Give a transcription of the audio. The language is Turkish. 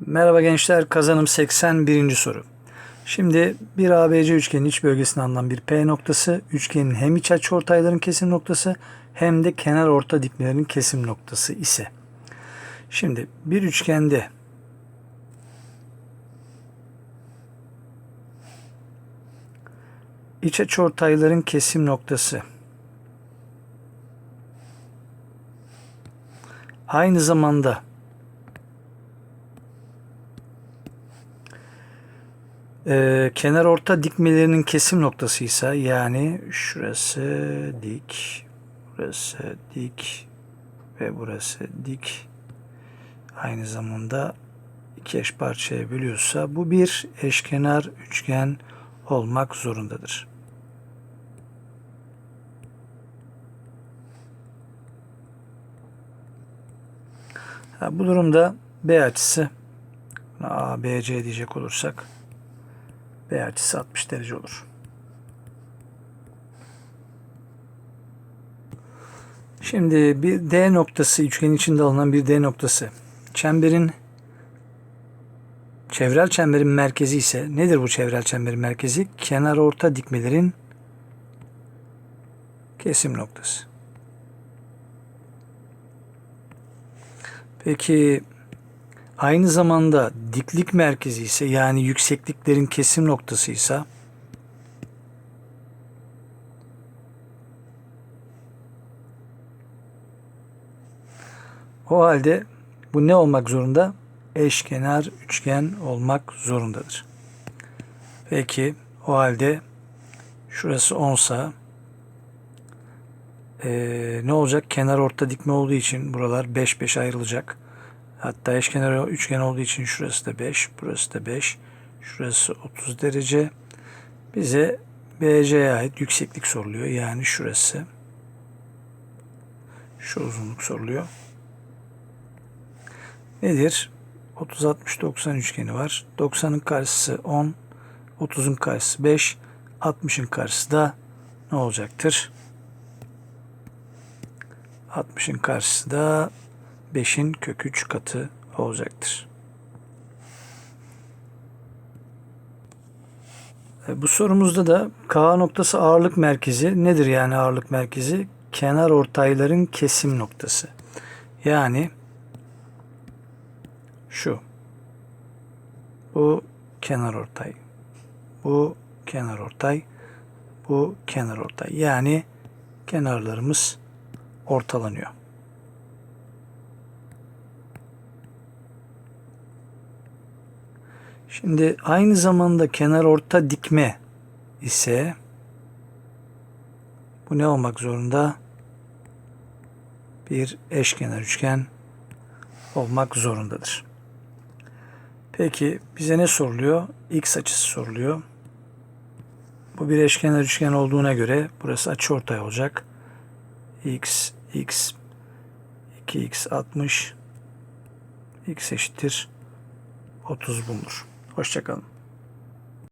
Merhaba gençler, kazanım 81. soru. Şimdi bir ABC üçgenin iç bölgesine alınan bir P noktası, üçgenin hem iç açıortayların kesim noktası hem de kenar orta dikmelerin kesim noktası ise. Şimdi bir üçgende iç açıortayların kesim noktası aynı zamanda Ee, kenar orta dikmelerinin kesim noktasıysa yani şurası dik, burası dik ve burası dik. Aynı zamanda iki eş parçaya bölüyorsa bu bir eşkenar üçgen olmak zorundadır. Ha, bu durumda B açısı ABC diyecek olursak B açısı 60 derece olur. Şimdi bir D noktası, üçgenin içinde alınan bir D noktası. Çemberin çevrel çemberin merkezi ise nedir bu çevrel çemberin merkezi? Kenar orta dikmelerin kesim noktası. Peki aynı zamanda diklik merkezi ise yani yüksekliklerin kesim noktası ise o halde bu ne olmak zorunda? Eşkenar üçgen olmak zorundadır. Peki o halde şurası 10 sa ee, ne olacak? Kenar orta dikme olduğu için buralar 5 5 ayrılacak. Hatta eşkenar üçgen olduğu için şurası da 5, burası da 5, şurası 30 derece. Bize BC'ye ait yükseklik soruluyor. Yani şurası. Şu uzunluk soruluyor. Nedir? 30 60 90 üçgeni var. 90'ın karşısı 10, 30'un karşısı 5, 60'ın karşısı da ne olacaktır? 60'ın karşısı da 5'in kök 3 katı olacaktır. E, Bu sorumuzda da K noktası ağırlık merkezi nedir yani ağırlık merkezi? Kenar ortayların kesim noktası. Yani şu. Bu kenar ortay. Bu kenar ortay. Bu kenar ortay. Yani kenarlarımız ortalanıyor. Şimdi aynı zamanda kenar orta dikme ise bu ne olmak zorunda? Bir eşkenar üçgen olmak zorundadır. Peki bize ne soruluyor? X açısı soruluyor. Bu bir eşkenar üçgen olduğuna göre burası açıortay olacak. X, X, 2X 60, X eşittir 30 bulunur. Hoşçakalın.